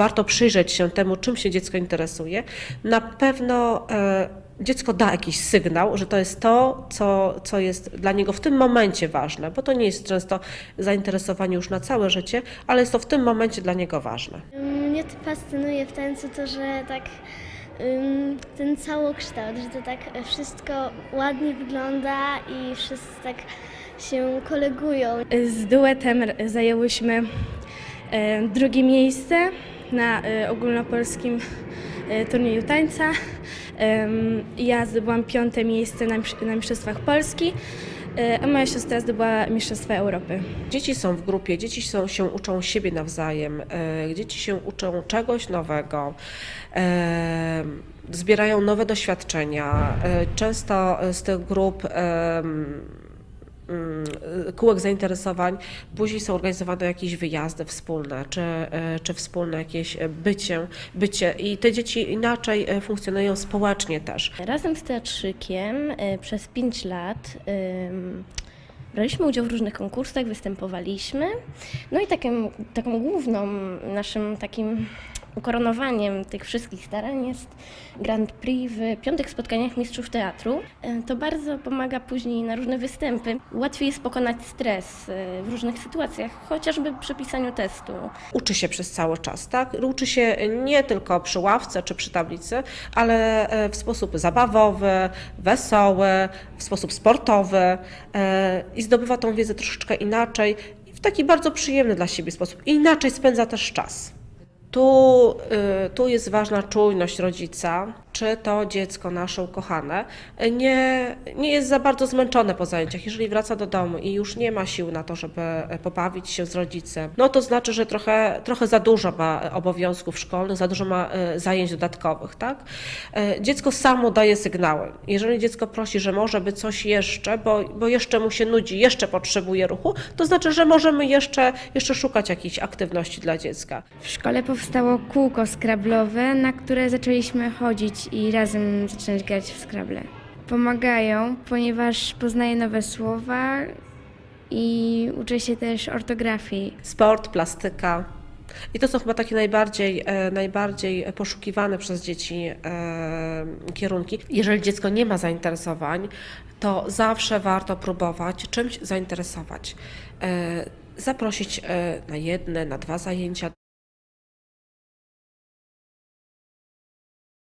warto przyjrzeć się temu, czym się dziecko interesuje. Na pewno e, dziecko da jakiś sygnał, że to jest to, co, co jest dla niego w tym momencie ważne, bo to nie jest często zainteresowanie już na całe życie, ale jest to w tym momencie dla niego ważne. Mnie to fascynuje w tańcu to, że tak ten całokształt, że to tak wszystko ładnie wygląda i wszyscy tak się kolegują. Z duetem zajęłyśmy e, drugie miejsce na e, ogólnopolskim e, turnieju tańca. Ja zdobyłam piąte miejsce na, mistrz- na Mistrzostwach Polski, e, a moja siostra zdobyła Mistrzostwa Europy. Dzieci są w grupie, dzieci są, się uczą siebie nawzajem, e, dzieci się uczą czegoś nowego, e, zbierają nowe doświadczenia. E, Często z tych grup kółek zainteresowań później są organizowane jakieś wyjazdy wspólne, czy, e, czy wspólne jakieś bycie, bycie. I te dzieci inaczej funkcjonują społecznie też. Razem z teatrzykiem y, przez 5 lat braliśmy udział w różnych konkursach, występowaliśmy. No i takim, taką główną naszym takim ukoronowaniem tych wszystkich starań jest Grand Prix w piątych spotkaniach mistrzów teatru. Y, To bardzo pomaga później na różne występy. Łatwiej jest pokonać stres y, w różnych sytuacjach, chociażby przy pisaniu testu. uczy się przez cały czas, tak? Uczy się nie tylko przy ławce czy przy tablicy, ale e, w sposób zabawowy, wesoły, w sposób sportowy e, i zdobywa tą wiedzę troszeczkę inaczej, w taki bardzo przyjemny dla siebie sposób. Inaczej spędza też czas. Tu, y, tu jest ważna czujność rodzica, czy to dziecko nasze ukochane nie, nie jest za bardzo zmęczone po zajęciach. Jeżeli wraca do domu i już nie ma sił na to, żeby e, pobawić się z rodzicem, no to znaczy, że trochę, trochę za dużo ma obowiązków szkolnych, za dużo ma e, zajęć dodatkowych. Tak? E, Dziecko samo daje sygnały. Jeżeli dziecko prosi, że może by coś jeszcze, bo, bo jeszcze mu się nudzi, jeszcze potrzebuje ruchu, to znaczy, że możemy jeszcze, jeszcze szukać jakiejś aktywności dla dziecka. W szkole powstało kółko skrablowe, na które zaczęliśmy chodzić i razem zacząć grać w skrable. Pomagają, ponieważ poznaję nowe słowa i uczę się też ortografii. sport, plastyka. I to są chyba takie najbardziej, e, najbardziej poszukiwane przez dzieci e, kierunki. Jeżeli dziecko nie ma zainteresowań, to zawsze warto próbować czymś zainteresować. E, Zaprosić e, na jedne, na dwa zajęcia.